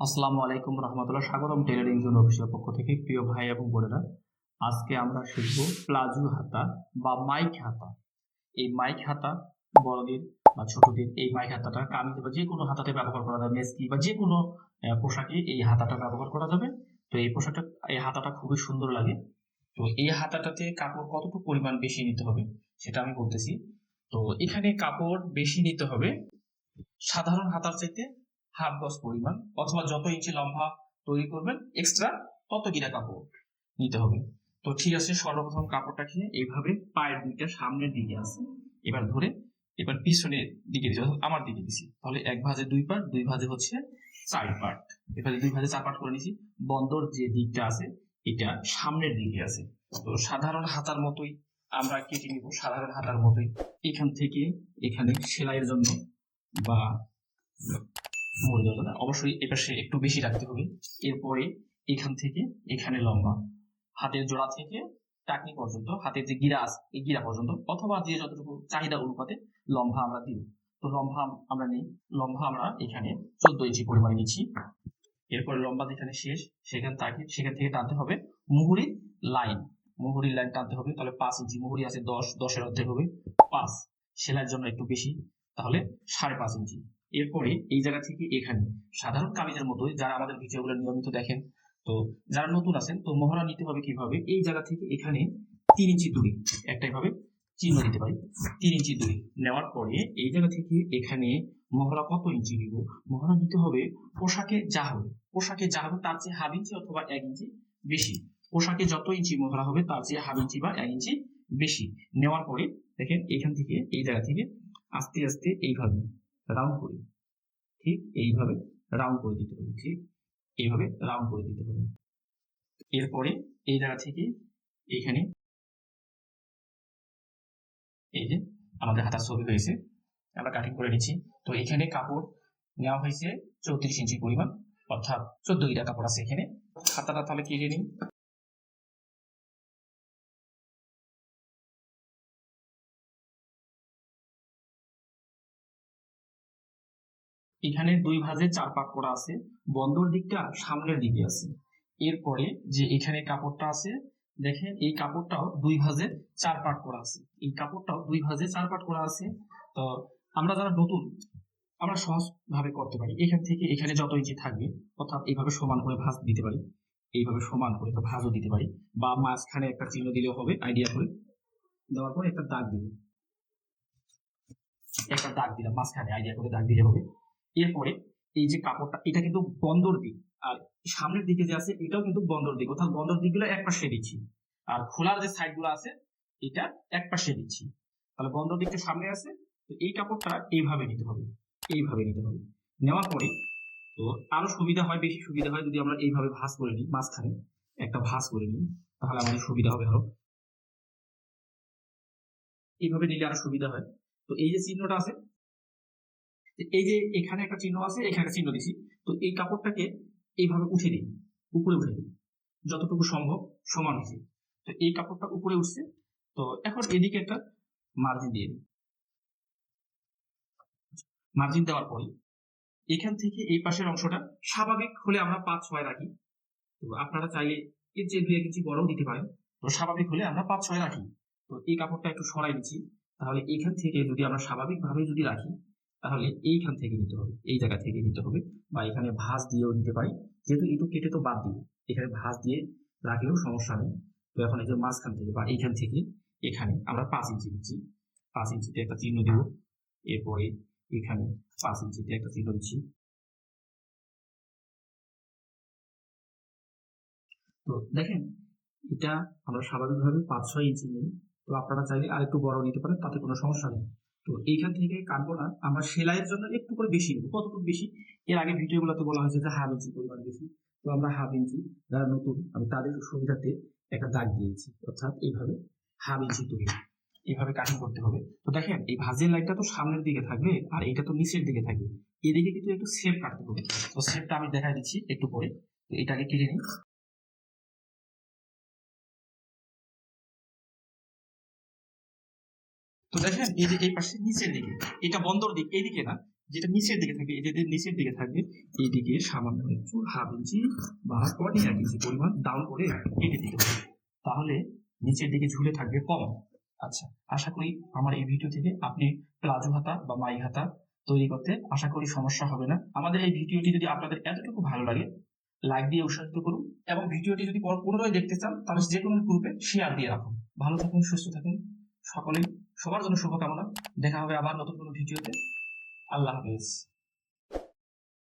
আসসালামু আলাইকুম রহমতুল্লাহ, স্বাগতম টেলারিং জোন অফিসের পক্ষ থেকে প্রিয় ভাই এবং বোনেরা। আজকে আমরা শিখব প্লাজু হাতা বা মাইক হাতা। এই মাইক হাতা বড়দের বা ছোটদের এই মাইক হাতাটা কামিজ বা যে কোনো হাতাতে ব্যবহার করা যাবে, মেসকি বা যে কোনো পোশাকে এই হাতাটা ব্যবহার করা যাবে। তো এই পোশাকটা, এই হাতাটা খুবই সুন্দর লাগে। তো এই হাতাটাতে কাপড় কতটুকু পরিমাণ বেশি নিতে হবে সেটা আমি বলতেছি। তো এখানে কাপড় বেশি নিতে হবে। সাধারণ হাতার চাইতে হাফ গজ পরিমাণ অথবা যত ইঞ্চি লম্বা তৈরি করবেন এক্সট্রা তত গিরা কাপড় নিতে হবে। তো ঠিক আছে, সর্বপ্রথম কাপড়টাকে এইভাবে পায়ের দুইটা সামনের দিকে আছে। এবার ধরে এবার পিছনের দিকে দিচ্ছি আমার দিকে দিছি। তাহলে এক ভাজে দুই পার্ট, দুই ভাজে হচ্ছে চার পার্ট। এবারে দুই ভাজে চার পার্ট করে নিছি। বন্দর যে দিকটা আছে, এটা সামনের দিকে আছে। তো সাধারণ হাতার মতোই আমরা কেটে নিব, সাধারণ হাতার মতোই। এখান থেকে এখানে সেলাইয়ের জন্য বা না। অবশ্যই এপাশে একটু বেশি রাখতে হবে। এরপরে এখান থেকে এখানে লম্বা। হাতের জোড়া থেকে টাকনি পর্যন্ত, হাতের যে গিরা এই গিরা পর্যন্ত, অথবা যে যতটুকু চাহিদা অনুপাতে লম্বা আমরা দিব। তো লম্বা আমরা নেই। লম্বা আমরা এখানে চোদ্দ ইঞ্চি পরিমাণে নিচ্ছি। এরপরে লম্বা যেখানে শেষ, সেখান থেকে সেখান থেকে টানতে হবে মুহুরির লাইন। মুহুরির লাইন টানতে হবে। তাহলে পাঁচ ইঞ্চি মুহুরি আছে দশ, দশের অর্ধেক হবে পাঁচ। সেলাইয়ের জন্য একটু বেশি। তাহলে সাড়ে পাঁচ ইঞ্চি। এরপরে এই জায়গা থেকে এখানে সাধারণ কামিজের মতোই যারা আমাদের ভিডিওগুলো নিয়মিত দেখেন, তো যারা নতুন আছেন, তো মহড়া নিতে হবে কীভাবে? এই জায়গা থেকে এখানে তিন ইঞ্চি দূরে একটা এভাবে চিহ্ন দিতে পারি। তিন ইঞ্চি দূরে নেওয়ার পরে এই জায়গা থেকে এখানে মহড়া কত ইঞ্চি নিব? মহড়া নিতে হবে পোশাকে যা হবে পোশাকে যা হবে তার চেয়ে হাফ ইঞ্চি অথবা এক ইঞ্চি বেশি। পোশাকে যত ইঞ্চি মহড়া হবে তার চেয়ে হাফ ইঞ্চি বা এক ইঞ্চি বেশি। নেওয়ার পরে দেখেন এখান থেকে, এই জায়গা থেকে আস্তে আস্তে এইভাবে রাউন্ড করি ঠিক এইভাবে রাউন্ড করে দিতে হবে, ঠিক এইভাবে রাউন্ড করে দিতে হবে। এরপরে এই জায়গা থেকে এইখানে এই যে আমাদের হাতার ছবি হয়েছে, আমরা কাটিং করে নিচ্ছি। তো এখানে কাপড় নেওয়া হয়েছে চৌত্রিশ ইঞ্চি পরিমাণ, অর্থাৎ চোদ্দ গিরা কাপড় আছে এখানে। খাতাটা তাহলে কেটে নিই। এখানে দুই ভাঁজে চার পাট করা আছে, বন্দর দিকটা সামনের দিকে আছে। এরপরে যে এখানে কাপড়টা আছে, দেখেন এই কাপড়টাও দুই ভাঁজে চার পাট করা আছে। এই কাপড়টাও দুই ভাঁজে চার পাট করা আছে। তো আমরা যারা নতুন, আমরা সহজ ভাবে করতে পারি। এখান থেকে এখানে যত ইঞ্চি থাকবে, অর্থাৎ এইভাবে সমান করে ভাঁজ দিতে পারি। এইভাবে সমান করে একটা ভাঁজও দিতে পারি। বা মাঝখানে একটা চিহ্ন দিলেও হবে আইডিয়া করে দেওয়ার পরে একটা দাগ দিব একটা দাগ দিলাম, মাঝখানে আইডিয়া করে দাগ দিলে হবে। এরপরে এই যে কাপড়টা, এটা কিন্তু বন্দর দিক। আর সামনের দিকে যে আছে, এটাও কিন্তু বন্দর দিক। অর্থাৎ বন্দর দিকগুলো এক পাশে দিচ্ছি। আর খোলার যে সাইডগুলো আছে, এটা এক পাশে দিচ্ছি। তাহলে বন্দর দিকটা সামনে আছে, তো এই কাপড়টা এইভাবে নিতে হবে। এইভাবে নিতে হবে। নেওয়ার পরে তো আরও সুবিধা হয়, বেশি সুবিধা হয় যদি আমরা এইভাবে ভাঁজ করে নিই, মাঝখানে একটা ভাঁজ করে নিই, তাহলে আমাদের সুবিধা হবে আরও। এইভাবে নিলে আরও সুবিধা হয়। তো এই যে চিহ্নটা আছে এই যে এখানে একটা চিহ্ন আছে, এখানে একটা চিহ্ন দিছি। তো এই কাপড়টাকে এইভাবে উঠে দিই, উপরে উঠে দিই। যতটুকু সম্ভব সমান হয়েছে তো এই কাপড়টা উপরে উঠছে। তো এখন এদিকে একটা মার্জিন দিয়ে দিই। মার্জিন দেওয়ার পরে এখান থেকে এই পাশের অংশটা স্বাভাবিক হলে আমরা পাঁচ ছয় রাখি। তো আপনারা চাইলে এর যে দুই এক ইঞ্চি বড়ও দিতে পারেন। তো স্বাভাবিক হলে আমরা পাঁচ ছয় রাখি। তো এই কাপড়টা একটু সরাই দিচ্ছি। তাহলে এখান থেকে যদি আমরা স্বাভাবিকভাবে যদি রাখি তাহলে এইখান থেকে নিতে হবে, এই জায়গা থেকে নিতে হবে বা এখানে ভাঁজ দিয়েও নিতে পারি। যেহেতু একটু কেটে তো বাদ দিব এখানে ভাঁজ দিয়ে রাখলেও সমস্যা নেই। তো এখন এই যে মাঝখান থেকে বা এইখান থেকে এখানে আমরা পাঁচ ইঞ্চি দিচ্ছি পাঁচ ইঞ্চিতে একটা চিহ্ন দেব, এরপরে এখানে পাঁচ ইঞ্চিতে একটা চিহ্ন দিচ্ছি। তো দেখেন, এটা আমরা স্বাভাবিকভাবে পাঁচ ছয় ইঞ্চি নিই। তো আপনারা চাইলে আর একটু বড় নিতে পারেন, তাতে কোনো সমস্যা নেই। তো এইখান থেকে কাটবো আমরা সেলাইয়ের জন্য একটু করে বেশি নেব। কতটুকু বেশি? এর আগে ভিডিওগুলোতে বলা হয়েছে যে হাফ ইঞ্চি পরিমাণ বেশি। তো আমরা হাফ ইঞ্চি যারা নতুন, আমি তাদের সুবিধাতে একটা দাগ দিয়েছি। অর্থাৎ এইভাবে হাফ ইঞ্চি তৈরি। এইভাবে কাটিং করতে হবে। তো দেখেন, এই ভাজের লাইনটা তো সামনের দিকে থাকবে আর এটা তো নিচের দিকে থাকবে। এদিকে কিন্তু একটু সেপ কাটতে হবে। তো সেপটা আমি দেখাই দিচ্ছি একটু পরে। তো এটাকে কেটে নিই। তো দেখেন, এই যে এই পাশে নিচের দিকে, এটা বন্দর দিক এইদিকে না, যেটা নিচের দিকে থাকবে এদের নিচের দিকে থাকবে এইদিকে সামান্য একটু হাফ ইঞ্চি বা পনে এক ইঞ্চি পরিমাণ ডাউন করে কেটে দিতে হবে। তাহলে নিচের দিকে ঝুলে থাকবে কম। আচ্ছা আশা করি আমার এই ভিডিও থেকে আপনি প্লাজো হাতা বা মাই হাতা তৈরি করতে আশা করি সমস্যা হবে না। আমাদের এই ভিডিওটি যদি আপনাদের এতটুকু ভালো লাগে লাইক দিয়ে উৎসাহিত করুন এবং ভিডিওটি যদি পর- পুনরায় দেখতে চান, তাহলে যে কোনো গ্রুপে শেয়ার দিয়ে রাখুন। ভালো থাকুন, সুস্থ থাকুন, সকলেই সবার জন্য শুভকামনা। দেখা হবে আবার নতুন কোনো ভিডিওতে। আল্লাহ হাফেজ।